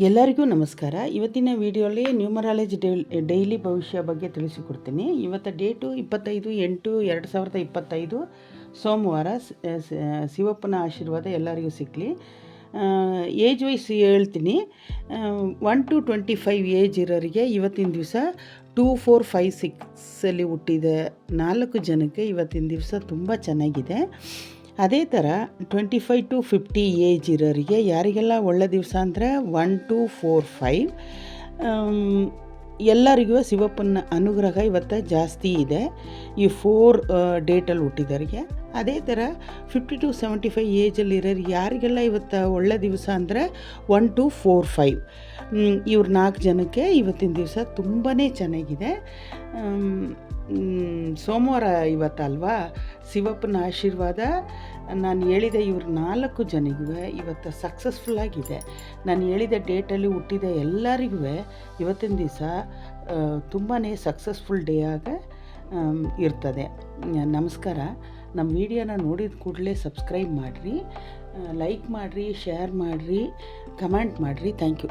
ಎಲ್ಲರಿಗೂ ನಮಸ್ಕಾರ. ಇವತ್ತಿನ ವಿಡಿಯೋಲಿ ನ್ಯೂಮರಾಲಜಿ ಡೈಲಿ ಭವಿಷ್ಯ ಬಗ್ಗೆ ತಿಳಿಸಿಕೊಡ್ತೀನಿ. ಇವತ್ತು ಡೇಟು ಇಪ್ಪತ್ತೈದು, ಎಂಟು, ಎರಡು ಸಾವಿರದ ಇಪ್ಪತ್ತೈದು. ಸೋಮವಾರ ಶಿವಪ್ಪನ ಆಶೀರ್ವಾದ ಎಲ್ಲರಿಗೂ ಸಿಗಲಿ. ಏಜ್ ವೈಸ್ ಹೇಳ್ತೀನಿ. One to twenty five age ಇರೋರಿಗೆ ಇವತ್ತಿನ ದಿವಸ ಟೂ, ಫೋರ್, ಫೈವ್ ಸಿಕ್ಸಲ್ಲಿ ಹುಟ್ಟಿದ ನಾಲ್ಕು ಜನಕ್ಕೆ ಇವತ್ತಿನ ದಿವಸ ತುಂಬ ಚೆನ್ನಾಗಿದೆ. ಅದೇ ಥರ twenty five to fifty age ಇರೋರಿಗೆ ಯಾರಿಗೆಲ್ಲ ಒಳ್ಳೆ ದಿವಸ ಅಂದರೆ ಒನ್ ಟು ಫೋರ್ ಫೈವ್ ಎಲ್ಲರಿಗೂ ಶಿವಪ್ಪನ ಅನುಗ್ರಹ ಇವತ್ತು ಜಾಸ್ತಿ ಇದೆ. ಈ ಫೋರ್ ಡೇಟಲ್ಲಿ ಹುಟ್ಟಿದವರಿಗೆ. ಅದೇ ಥರ ಫಿಫ್ಟಿ ಟು ಸೆವೆಂಟಿ ಫೈವ್ ಏಜಲ್ಲಿರೋರು ಯಾರಿಗೆಲ್ಲ ಇವತ್ತು ಒಳ್ಳೆ ದಿವಸ ಅಂದರೆ ಒನ್ ಟು ಫೋರ್ ಫೈವ್ ಇವ್ರ ನಾಲ್ಕು ಜನಕ್ಕೆ ಇವತ್ತಿನ ದಿವಸ ತುಂಬಾ ಚೆನ್ನಾಗಿದೆ. ಸೋಮವಾರ ಇವತ್ತಲ್ವಾ? ಶಿವಪ್ಪನ ಆಶೀರ್ವಾದ, ನಾನು ಹೇಳಿದ ಇವ್ರ ನಾಲ್ಕು ಜನಿಗೂ ಇವತ್ತು ಸಕ್ಸಸ್ಫುಲ್ ಆಗಿದೆ. ನಾನು ಹೇಳಿದ ಡೇಟಲ್ಲಿ ಹುಟ್ಟಿದ ಎಲ್ಲರಿಗೂ ಇವತ್ತಿನ ದಿವಸ ತುಂಬಾ ಸಕ್ಸಸ್ಫುಲ್ ಡೇ ಆಗ ಇರ್ತದೆ. ನಮಸ್ಕಾರ. ನಮ್ಮ ವಿಡಿಯೋನ ನೋಡಿದ ಕೂಡಲೇ ಸಬ್ಸ್ಕ್ರೈಬ್ ಮಾಡಿರಿ ಲೈಕ್ ಮಾಡಿರಿ ಶೇರ್ ಮಾಡಿರಿ ಕಮೆಂಟ್ ಮಾಡಿರಿ. Thank you